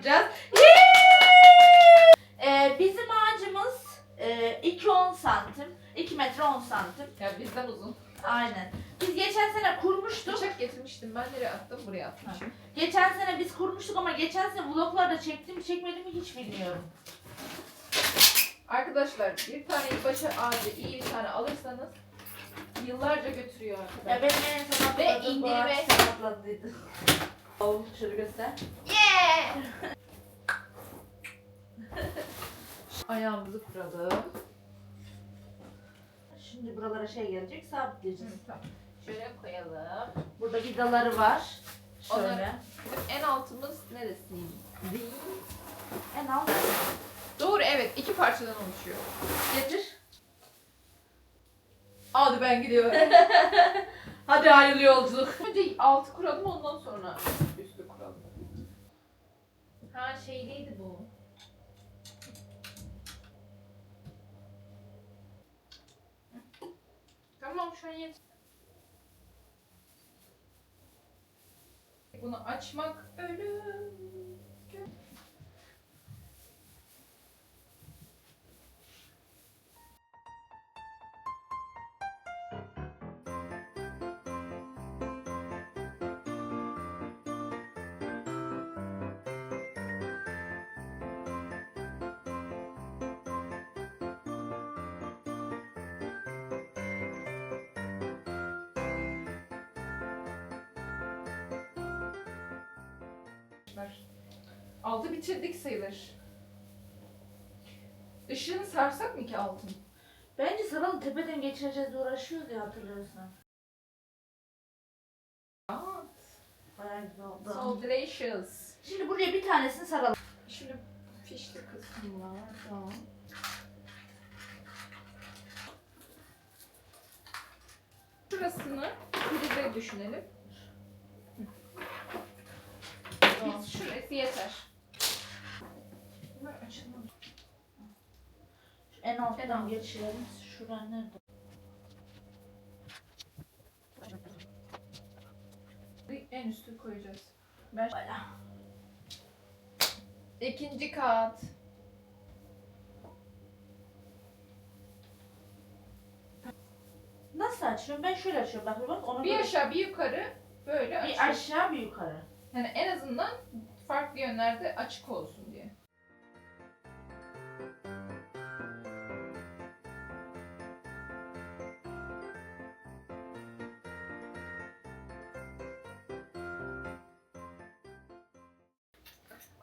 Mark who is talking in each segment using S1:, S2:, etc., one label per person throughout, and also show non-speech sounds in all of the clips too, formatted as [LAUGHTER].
S1: kuracağız. Ee, bizim ağacımız e, 2-10 santim. 2 metre 10 santim.
S2: Ya bizden uzun.
S1: Aynen. Biz geçen sene kurmuştuk.
S2: Bıçak getirmiştim. Ben nereye attım? Buraya atmışım.
S1: Geçen sene biz kurmuştuk ama geçen sene vloglarda çektim çekmedim mi hiç bilmiyorum.
S2: Arkadaşlar bir tane yılbaşı ağacı iyi bir tane alırsanız yıllarca götürüyor
S1: Ya
S2: arkadaşlar.
S1: benim en son
S2: Ve indirime-
S1: şöyle göster.
S2: Yeah! Ayağımızı kuralım.
S1: Şimdi buralara şey gelecek sabitleyeceğiz.
S2: Tamam. Şöyle koyalım.
S1: Burada vidaları var. Şöyle.
S2: Onları- en altımız neresi?
S1: En alt.
S2: Doğru evet iki parçadan oluşuyor.
S1: Getir.
S2: Hadi ben gidiyorum. [LAUGHS]
S1: Hadi hayırlı yolculuk.
S2: Önce altı kuralım ondan sonra üstü. Ha şeyliydi bu. Tamam şu an yeter. Bunu açmak ölüm. Altı bitirdik sayılır. Işığını sarsak mı ki altın?
S1: Bence saralım tepeden geçireceğiz uğraşıyoruz ya hatırlıyorsan. Bayağı güzel oldu.
S2: so delicious.
S1: Şimdi buraya bir tanesini saralım.
S2: Şöyle fişli kısmı var. Tamam. Şurasını prize düşünelim. Şurası yeter.
S1: En alttan
S2: En alt.
S1: geçirelim. Şuran nerede?
S2: En üstü koyacağız. Ben
S1: Bayağı.
S2: İkinci kat.
S1: Nasıl açıyorum? Ben şöyle açıyorum. Bak bak ona
S2: Bir
S1: göre-
S2: aşağı bir yukarı böyle
S1: bir aşağı bir yukarı.
S2: Yani en azından farklı yönlerde açık olsun diye.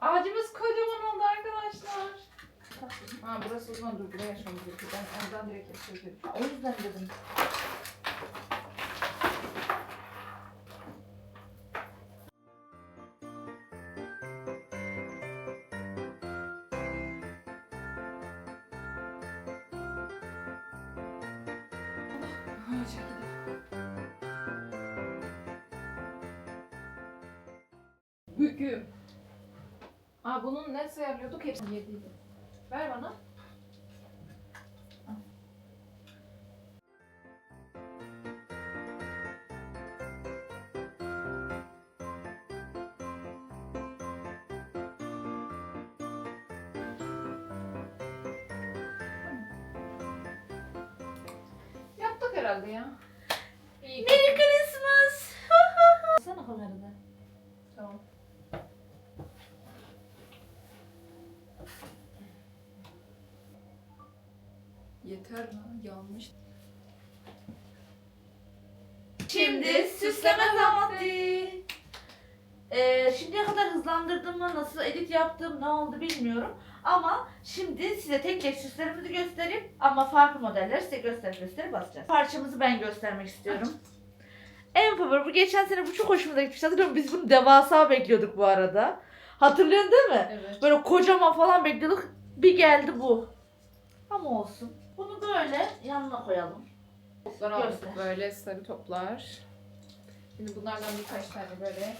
S2: Ağacımız kocaman oldu arkadaşlar. Ha burası o zaman dur buraya açmamız gerekiyor. Ben oradan direkt yapıyorum.
S1: O yüzden dedim.
S2: Büküm. Aa bunun ne sayarlıyorduk? Hepsini yediydi. Ver bana. Herhalde ya. İyi.
S1: Merry Christmas. [LAUGHS] Sana kamerada.
S2: Tamam. Yeter lan yanlış.
S1: Şimdi süsleme zamanı. Ee, şimdiye kadar hızlandırdım mı, nasıl edit yaptım, ne oldu bilmiyorum. Ama şimdi size tek tek süslerimizi gösterip ama farklı modelleri size gösterip gösterip basacağız. Parçamızı ben göstermek istiyorum. En favori bu geçen sene bu çok hoşumuza gitmişti. Hatırlıyorum biz bunu devasa bekliyorduk bu arada. Hatırlıyorsun değil mi?
S2: Evet.
S1: Böyle kocaman falan bekliyorduk. Bir geldi bu. Ama olsun. Bunu böyle yanına koyalım.
S2: Toplar aldık
S1: Göster.
S2: böyle sarı toplar. Şimdi bunlardan birkaç tane böyle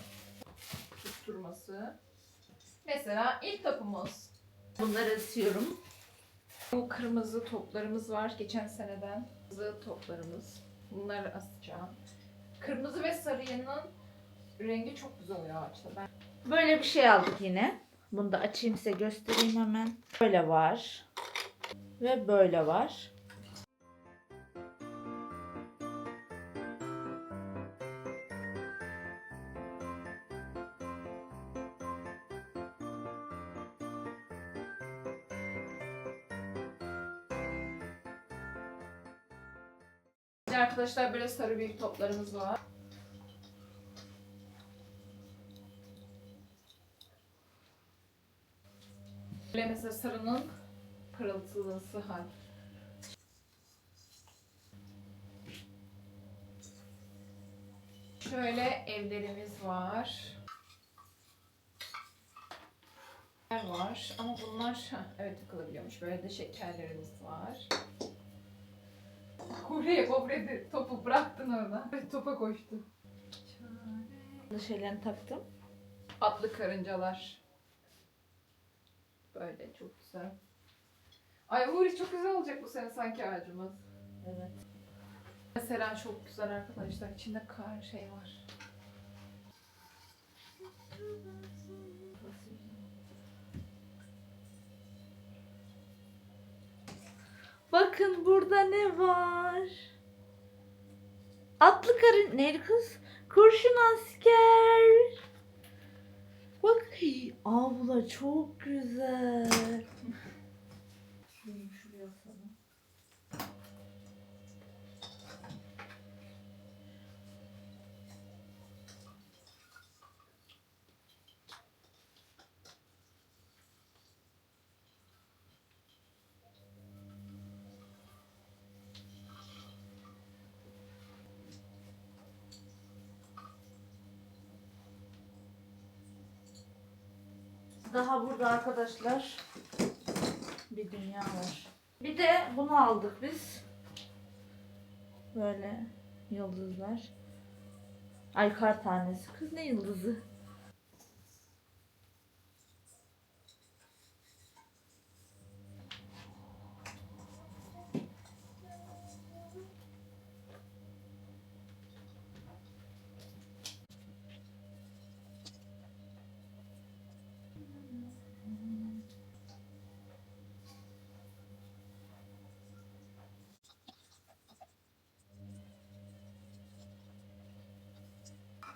S2: tutturması. Mesela ilk topumuz.
S1: Bunları ısıyorum.
S2: Bu kırmızı toplarımız var geçen seneden. Kırmızı toplarımız. Bunları asacağım. Kırmızı ve sarının rengi çok güzel oluyor ağaçta. Ben
S1: Böyle bir şey aldık yine. Bunu da açayım size göstereyim hemen. Böyle var. Ve böyle var.
S2: Arkadaşlar böyle sarı büyük toplarımız var. Böyle mesela sarının pırıltılısı hal. Şöyle evlerimiz var. var ama bunlar evet takılabiliyormuş. Böyle de şekerlerimiz var. Kore'ye kobredi. Topu bıraktın orada. [LAUGHS] Topa koştu.
S1: Bu şeylerini taktım.
S2: Atlı karıncalar. Böyle çok güzel. Ay Huri çok güzel olacak bu sene sanki ağacımız.
S1: Evet.
S2: Mesela çok güzel arkadaşlar. İçinde kar şey var.
S1: Bakın burada ne var? Atlı karın... Neydi kız? Kurşun asker. Bak abla çok güzel. Daha burada arkadaşlar bir dünya var. Bir de bunu aldık biz. Böyle yıldızlar. Ay kar tanesi. Kız ne yıldızı?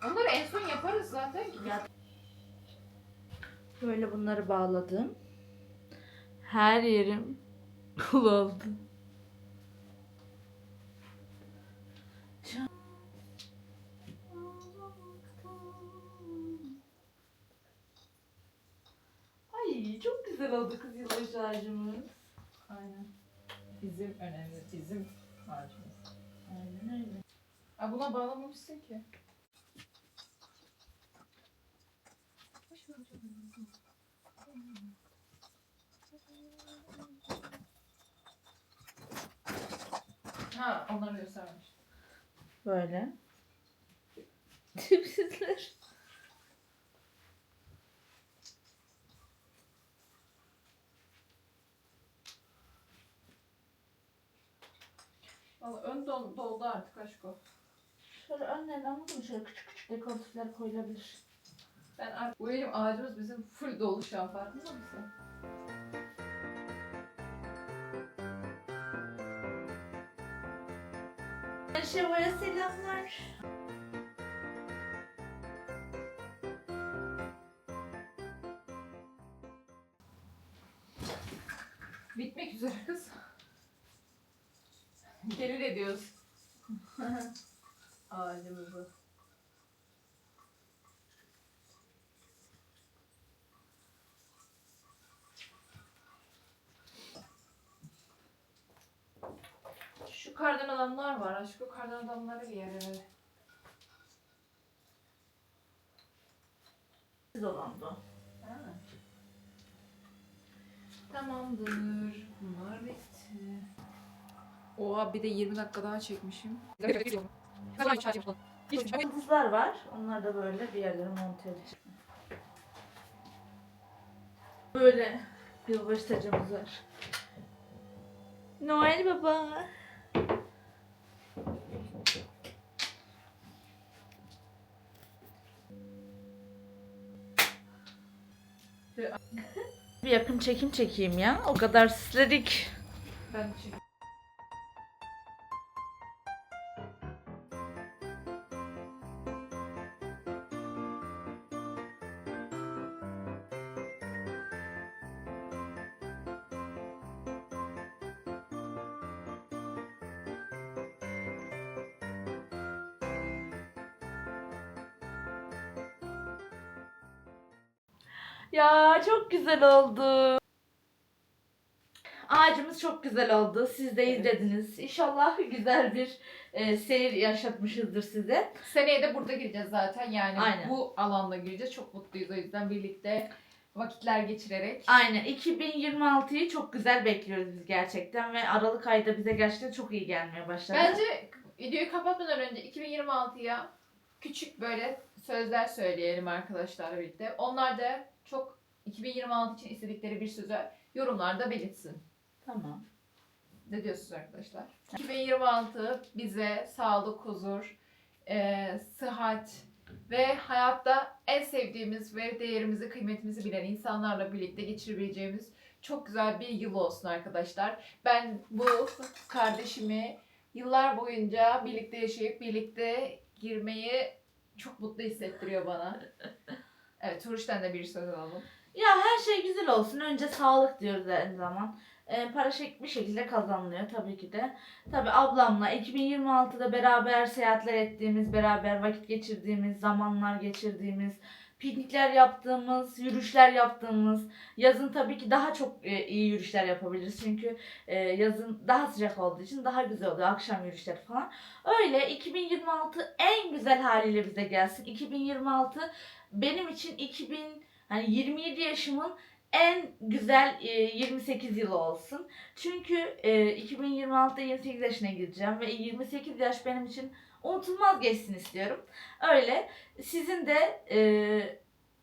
S2: Onları en son yaparız zaten.
S1: Ya- Böyle bunları bağladım. Her yerim [LAUGHS] pul oldu. Ay çok güzel oldu kız yılbaşı ağacımız.
S2: Aynen. Bizim önemli. Bizim ağacımız.
S1: Aynen öyle.
S2: Aa, buna bağlamamışsın ki. Ha, onları göstermiş.
S1: Böyle. Tipsizler.
S2: Valla ön dol, doldu artık aşko.
S1: Şöyle önlerine anladın mı? Şöyle küçük küçük dekoratifler koyulabilir.
S2: Ben artık bu benim ağacımız bizim full dolu şu an farkında mısın?
S1: Şevval'e selamlar.
S2: Bitmek üzere kız. Gelin ediyoruz. [LAUGHS] Ağacımızı. Şu kardan adamlar var. Aşkı kardan adamları bir yere.
S1: Siz olan bu.
S2: Ha. Tamamdır. Bunlar bitti. Oha bir de 20 dakika daha çekmişim.
S1: Yıldızlar var. Onlar da böyle bir yerlere monte edeceğim. Böyle yılbaşı tacımız var. Noel Baba. Bir yakın çekim çekeyim ya. O kadar süsledik.
S2: Ben çekeyim.
S1: Ya çok güzel oldu. Ağacımız çok güzel oldu. Siz de izlediniz. İnşallah güzel bir e, seyir yaşatmışızdır size.
S2: Seneye de burada gireceğiz zaten yani
S1: Aynen.
S2: bu alanda gireceğiz. Çok mutluyuz o yüzden birlikte vakitler geçirerek.
S1: Aynen 2026'yı çok güzel bekliyoruz biz gerçekten ve Aralık ayda bize gerçekten çok iyi gelmeye başladı.
S2: Bence videoyu kapatmadan önce 2026'ya küçük böyle sözler söyleyelim arkadaşlarla birlikte. Onlar da çok 2026 için istedikleri bir sözü yorumlarda belirtsin.
S1: Tamam.
S2: Ne diyorsunuz arkadaşlar? 2026 bize sağlık, huzur, e, sıhhat ve hayatta en sevdiğimiz ve değerimizi, kıymetimizi bilen insanlarla birlikte geçirebileceğimiz çok güzel bir yıl olsun arkadaşlar. Ben bu kardeşimi yıllar boyunca birlikte yaşayıp birlikte girmeyi çok mutlu hissettiriyor bana. [LAUGHS] Evet, Turuş'tan da bir söz alalım.
S1: Ya her şey güzel olsun. Önce sağlık diyoruz her zaman. E, para bir şekilde kazanılıyor tabii ki de. Tabii ablamla 2026'da beraber seyahatler ettiğimiz, beraber vakit geçirdiğimiz, zamanlar geçirdiğimiz, piknikler yaptığımız, yürüyüşler yaptığımız, yazın tabii ki daha çok e, iyi yürüyüşler yapabiliriz. Çünkü e, yazın daha sıcak olduğu için daha güzel oluyor akşam yürüyüşleri falan. Öyle 2026 en güzel haliyle bize gelsin. 2026 benim için 2000 Hani 27 yaşımın en güzel e, 28 yılı olsun. Çünkü e, 2026'da 28 yaşına gireceğim ve 28 yaş benim için unutulmaz geçsin istiyorum. Öyle sizin de e,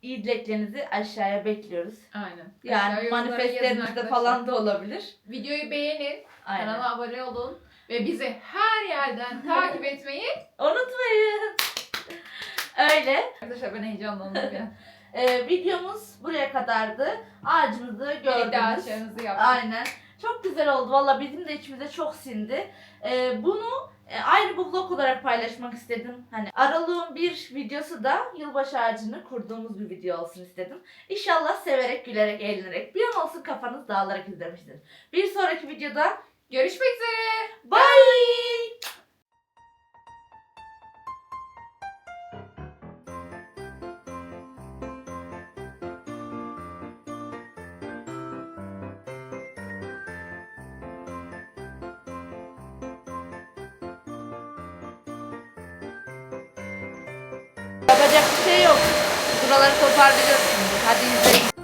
S1: iyi dileklerinizi aşağıya bekliyoruz.
S2: Aynen.
S1: Yani
S2: Aşağı
S1: manifestlerinizde falan da olabilir.
S2: Videoyu beğenin,
S1: Aynen.
S2: kanala abone olun ve bizi her yerden [LAUGHS] takip etmeyi
S1: Unutmayın. [LAUGHS] Öyle.
S2: Arkadaşlar ben heyecanlandım ya. [LAUGHS]
S1: E, videomuz buraya kadardı. Ağacımızı
S2: Birlikte
S1: gördünüz.
S2: ağaçlarımızı yaptık.
S1: Aynen. Çok güzel oldu. Valla bizim de içimize çok sindi. Ee, bunu e, ayrı bir vlog olarak paylaşmak istedim. Hani aralığın bir videosu da yılbaşı ağacını kurduğumuz bir video olsun istedim. İnşallah severek, gülerek, eğlenerek bir an olsun kafanız dağılarak izlemiştir. Bir sonraki videoda
S2: Görüşmek üzere.
S1: bye! Yapacak şey yok. Buraları toparlayacağız. Hadi izleyin.